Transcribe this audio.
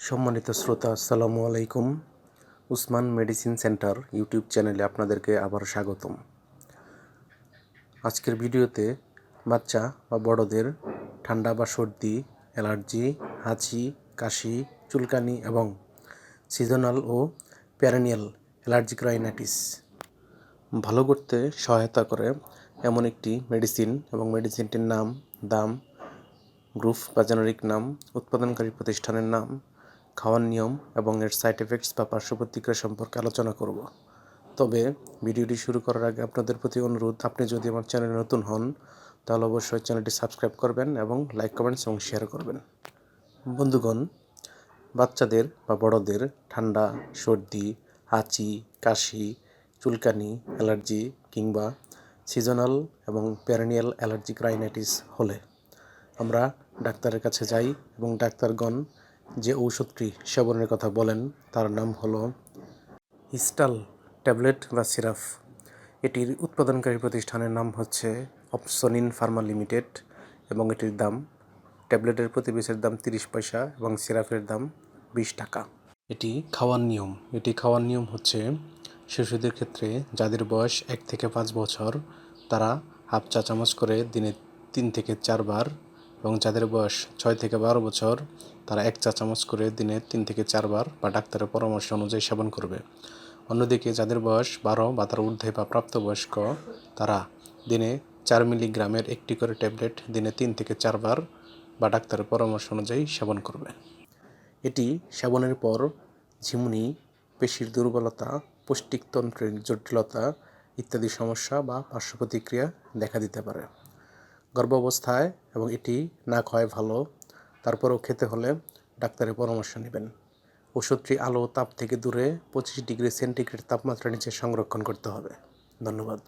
সম্মানিত শ্রোতা, আসসালামু আলাইকুম। উসমান মেডিসিন সেন্টার ইউটিউব চ্যানেলে আপনাদেরকে আবার স্বাগতম। আজকের ভিডিওতে বাচ্চা বা বড়দের ঠান্ডা বা সর্দি, অ্যালার্জি, হাঁচি, কাশি, চুলকানি এবং সিজনাল ও প্যারানিয়াল অ্যালার্জিক রাইনাইটিস ভালো করতে সহায়তা করে এমন একটি মেডিসিন এবং মেডিসিনটির নাম, দাম গ্রুপ বা জেনারিক নাম, উৎপাদনকারী প্রতিষ্ঠানের নাম, খাওয়ার নিয়ম এবং এর সাইড এফেক্টস বা পার্শ্ব প্রতিক্রিয়া সম্পর্কে আলোচনা করব। তবে ভিডিওটি শুরু করার আগে আপনাদের প্রতি অনুরোধ, আপনি যদি আমার চ্যানেলে নতুন হন, তাহলে অবশ্যই চ্যানেলটি সাবস্ক্রাইব করবেন এবং লাইক কমেন্টস এবং শেয়ার করবেন। বন্ধুগণ, বাচ্চাদের বা বড়দের ঠান্ডা, সর্দি, হাঁচি, কাশি চুলকানি, অ্যালার্জি কিংবা সিজনাল এবং প্যারানিয়াল অ্যালার্জিক রাইনাইটিস হলে আমরা ডাক্তারের কাছে যাই এবং ডাক্তারগণ যে ঔষধটি সেবনের কথা বলেন, তার নাম হলো হিস্টাল ট্যাবলেট বা সিরাপ এটির উৎপাদনকারী প্রতিষ্ঠানের নাম হচ্ছে অপসনিন ফার্মা লিমিটেড এবং এটির দাম ট্যাবলেটের প্রতি পিসের দাম তিরিশ পয়সা এবং সিরাপের দাম বিশ টাকা। এটি খাওয়ার নিয়ম। এটি খাওয়ার নিয়ম হচ্ছে শিশুদের ক্ষেত্রে যাদের বয়স এক থেকে পাঁচ বছর, তারা হাফ চা চামচ করে দিনে তিন থেকে চারবার এবং যাদের বয়স ছয় থেকে বারো বছর, তারা এক চা চামচ করে দিনে তিন থেকে চারবার বা ডাক্তারের পরামর্শ অনুযায়ী সেবন করবে। অন্যদিকে যাদের বয়স বারো বা তার ঊর্ধ্বে বা প্রাপ্তবয়স্ক, তারা দিনে চার মিলিগ্রামের একটি করে ট্যাবলেট দিনে তিন থেকে চারবার বা ডাক্তারের পরামর্শ অনুযায়ী সেবন করবে। এটি সেবনের পর ঝিমুনি, পেশির দুর্বলতা পৌষ্টিকতন্ত্রের জটিলতা ইত্যাদি সমস্যা বা পার্শ্ব প্রতিক্রিয়া দেখা দিতে পারে। গর্ভাবস্থায় এবং এটি না খাওয়ায় ভালো, তারপরেও খেতে হলে ডাক্তারের পরামর্শ নেবেন। ওষুধটি আলো তাপ থেকে দূরে পঁচিশ ডিগ্রি সেন্টিগ্রেড তাপমাত্রা নিচে সংরক্ষণ করতে হবে। ধন্যবাদ।